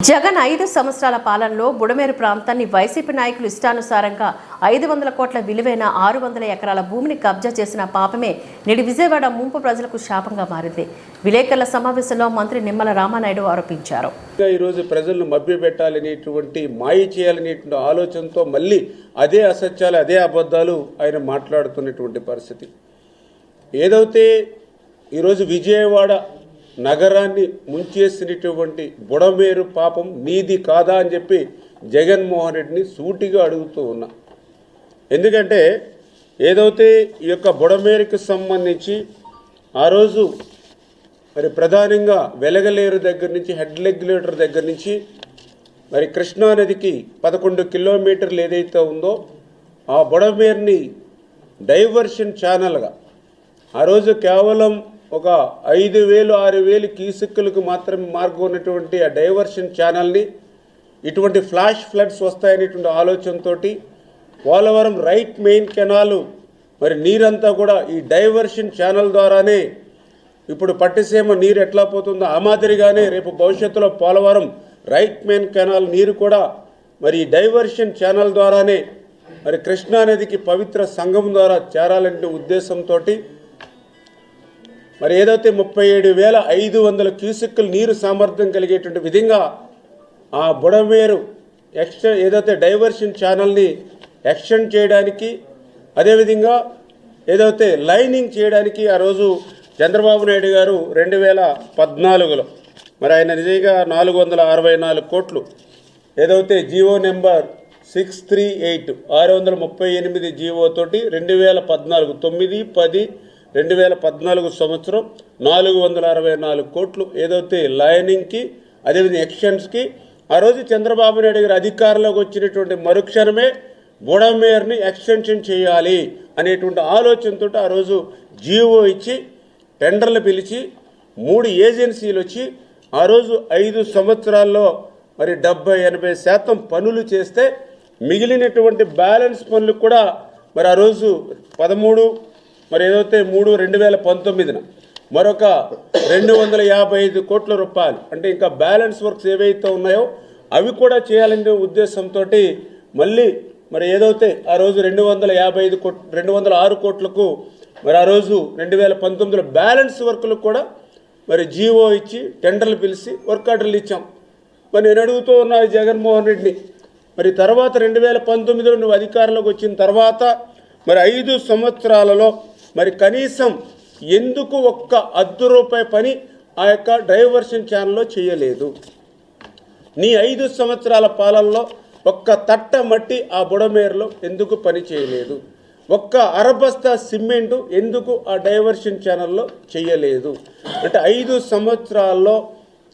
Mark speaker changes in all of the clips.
Speaker 1: జగన్ ఐదు సంవత్సరాల పాలనలో బుడమేరు ప్రాంతాన్ని వైసీపీ నాయకులు ఇష్టానుసారంగా ఐదు వందల కోట్ల విలువైన ఆరు వందల ఎకరాల భూమిని కబ్జా చేసిన పాపమే నేడు విజయవాడ ముంపు ప్రజలకు శాపంగా మారింది. విలేకరుల సమావేశంలో మంత్రి నిమ్మల రామానాయుడు ఆరోపించారు.
Speaker 2: ఈరోజు ప్రజలను మభ్యపెట్టాలనేటువంటి మాయ చేయాలనేటువంటి ఆలోచనతో మళ్ళీ అదే అసత్యాలు అదే అబద్ధాలు ఆయన మాట్లాడుతున్నటువంటి పరిస్థితి. ఏదైతే ఈరోజు విజయవాడ నగరాన్ని ముంచేసినటువంటి బుడమేరు పాపం నీది కాదా అని చెప్పి జగన్మోహన్ రెడ్డిని సూటిగా అడుగుతూ ఉన్నా. ఎందుకంటే ఏదైతే ఈ యొక్క బుడమేరుకు సంబంధించి ఆ రోజు మరి ప్రధానంగా వెలగలేరు దగ్గర నుంచి హెడ్ రెగ్యులేటర్ దగ్గర నుంచి మరి కృష్ణానదికి పదకొండు కిలోమీటర్లు ఏదైతే ఉందో ఆ బుడమేరుని డైవర్షన్ ఛానల్గా ఆ రోజు కేవలం ఒక ఐదు వేలు ఆరు వేలు కీసుక్కులకు మాత్రమే మార్గం ఉన్నటువంటి ఆ డైవర్షన్ ఛానల్ని ఇటువంటి ఫ్లాష్ ఫ్లడ్స్ వస్తాయనేటువంటి ఆలోచనతోటి పోలవరం రైట్ మెయిన్ కెనాలు మరి నీరంతా కూడా ఈ డైవర్షన్ ఛానల్ ద్వారానే ఇప్పుడు పట్టిసీమ నీరు ఎట్లా పోతుందో ఆ మాదిరిగానే రేపు భవిష్యత్తులో పోలవరం రైట్ మెయిన్ కెనాల్ నీరు కూడా మరి ఈ డైవర్షన్ ఛానల్ ద్వారానే మరి కృష్ణానదికి పవిత్ర సంఘం ద్వారా చేరాలనే ఉద్దేశంతో మరి ఏదైతే ముప్పై ఏడు వేల ఐదు వందల క్యూసెక్కుల నీరు సామర్థ్యం కలిగేటువంటి విధంగా ఆ బుడమేరు ఎక్స్ట ఏదైతే డైవర్షన్ ఛానల్ని ఎక్స్టెండ్ చేయడానికి అదేవిధంగా ఏదైతే లైనింగ్ చేయడానికి ఆ రోజు చంద్రబాబు నాయుడు గారు రెండు వేల పద్నాలుగులో మరి ఆయన నిజంగా నాలుగు వందల అరవై నాలుగు కోట్లు ఏదైతే GO number six three eight ఆరు వందల ముప్పై ఎనిమిది జీవోతోటి రెండు వేల పద్నాలుగు తొమ్మిది పది రెండు వేల పద్నాలుగు సంవత్సరం నాలుగు వందల అరవై నాలుగు కోట్లు ఏదైతే లైనింగ్కి అదేవిధంగా ఎక్షన్స్కి ఆ రోజు చంద్రబాబు నాయుడు గారు అధికారంలోకి వచ్చినటువంటి మరుక్షణమే బుడమేర్ని ఎక్స్టెన్షన్ చేయాలి అనేటువంటి ఆలోచనతో ఆ రోజు జీవో ఇచ్చి టెండర్లు పిలిచి మూడు ఏజెన్సీలు వచ్చి ఆ రోజు ఐదు సంవత్సరాల్లో మరి డెబ్బై ఎనభై శాతం పనులు చేస్తే మిగిలినటువంటి బ్యాలెన్స్ పనులు కూడా మరి ఆ రోజు పదమూడు మరి ఏదైతే మూడు రెండు వేల పంతొమ్మిదిన మరొక రెండు వందల యాభై ఐదు కోట్ల రూపాయలు అంటే ఇంకా బ్యాలెన్స్ వర్క్స్ ఏవైతే ఉన్నాయో అవి కూడా చేయాలనే ఉద్దేశంతో మళ్ళీ మరి ఏదైతే ఆ రోజు రెండు వందల యాభై ఐదు కోట్ రెండు వందల ఆరు కోట్లకు మరి ఆ రోజు రెండు వేల పంతొమ్మిదిలో బ్యాలెన్స్ వర్కులకు కూడా మరి జీవో ఇచ్చి టెండర్లు పిలిచి వర్క్ ఆర్డర్లు ఇచ్చాం. మరి నేను అడుగుతూ ఉన్నా జగన్మోహన్ రెడ్డిని మరి తర్వాత రెండు వేల పంతొమ్మిదిలో నువ్వు అధికారంలోకి వచ్చిన తర్వాత మరి ఐదు సంవత్సరాలలో మరి కనీసం ఎందుకు ఒక్క అర్ధ రూపాయి పని ఆ యొక్క డైవర్షన్ ఛానల్లో చేయలేదు? నీ ఐదు సంవత్సరాల పాలనలో ఒక్క తట్ట మట్టి ఆ బుడమేరులో ఎందుకు పని చేయలేదు? ఒక్క అరబస్తా సిమెంటు ఎందుకు ఆ డైవర్షన్ ఛానల్లో చేయలేదు? అంటే ఐదు సంవత్సరాల్లో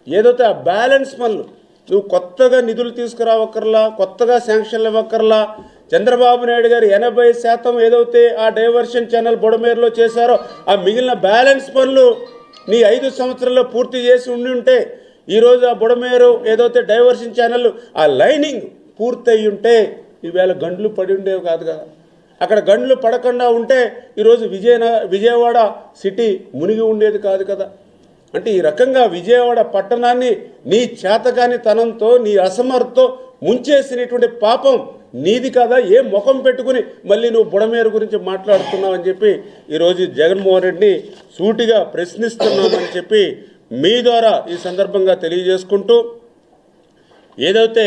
Speaker 2: ఏదైతే ఆ బ్యాలెన్స్ పనులు నువ్వు కొత్తగా నిధులు తీసుకురావక్కర్లా కొత్తగా శాంక్షన్లు ఇవ్వక్కర్లా చంద్రబాబు నాయుడు గారు ఎనభై శాతం ఏదైతే ఆ డైవర్షన్ ఛానల్ బుడమేరులో చేశారో ఆ మిగిలిన బ్యాలెన్స్ పనులు నీ ఐదు సంవత్సరాల్లో పూర్తి చేసి ఉండి ఉంటే ఈరోజు ఆ బుడమేరు ఏదైతే డైవర్షన్ ఛానల్ ఆ లైనింగ్ పూర్తయి ఉంటే ఈవేళ గండ్లు పడి ఉండేవి కాదు కదా. అక్కడ గండ్లు పడకుండా ఉంటే ఈరోజు విజయన విజయవాడ సిటీ మునిగి ఉండేది కాదు కదా. అంటే ఈ రకంగా విజయవాడ పట్టణాన్ని నీ చేతకాని తనంతో నీ అసమర్థతో ముంచేసినటువంటి పాపం నీది కదా? ఏ ముఖం పెట్టుకుని మళ్ళీ నువ్వు బుడమేరు గురించి మాట్లాడుతున్నావు అని చెప్పి ఈరోజు జగన్మోహన్ రెడ్డిని సూటిగా ప్రశ్నిస్తున్నామని చెప్పి మీ ద్వారా ఈ సందర్భంగా తెలియజేసుకుంటూ ఏదైతే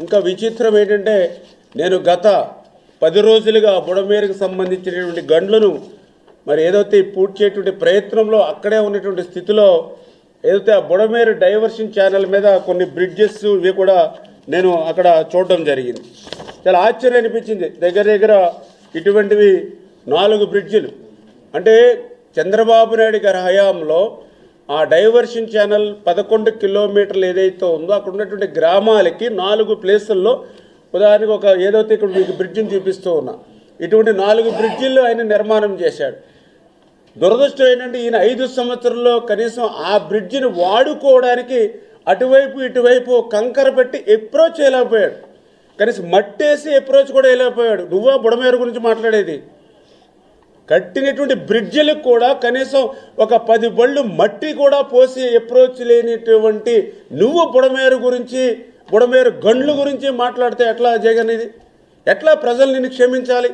Speaker 2: ఇంకా విచిత్రం ఏంటంటే నేను గత పది రోజులుగా బుడమేరుకు సంబంధించినటువంటి గండ్లను మరి ఏదైతే పూడ్చేటువంటి ప్రయత్నంలో అక్కడే ఉన్నటువంటి స్థితిలో ఏదైతే ఆ బుడమేరు డైవర్షన్ ఛానల్ మీద కొన్ని బ్రిడ్జెస్ ఇవి కూడా నేను అక్కడ చూడడం జరిగింది. చాలా ఆశ్చర్యం అనిపించింది. దగ్గర దగ్గర ఇటువంటివి నాలుగు బ్రిడ్జిలు. అంటే చంద్రబాబు నాయుడు గారి హయాంలో ఆ డైవర్షన్ ఛానల్ పదకొండు కిలోమీటర్లు ఏదైతే ఉందో అక్కడ ఉన్నటువంటి గ్రామాలకి నాలుగు ప్లేసుల్లో ఉదాహరణకు ఒక ఏదైతే ఇక్కడ మీకు బ్రిడ్జిని చూపిస్తూ ఉన్నా. ఇటువంటి నాలుగు బ్రిడ్జిలు ఆయన నిర్మాణం చేశాడు. దురదృష్టం ఏంటంటే ఈయన ఐదు సంవత్సరంలో కనీసం ఆ బ్రిడ్జిని వాడుకోవడానికి అటువైపు ఇటువైపు కంకర పెట్టి అప్రోచ్ చేయలేకపోయాడు. కనీసం మట్టేసి అప్రోచ్ కూడా వెళ్ళిపోయాడు నువ్వా బుడమేరు గురించి మాట్లాడేది? కట్టినటువంటి బ్రిడ్జిలకు కూడా కనీసం ఒక పది బళ్ళు మట్టి కూడా పోసి అప్రోచ్ లేనిటువంటి నువ్వు బుడమేరు గురించి బుడమేరు గండ్లు గురించి మాట్లాడితే ఎట్లా జగన్ ఇది? ఎట్లా ప్రజలు నిన్ను క్షమించాలి?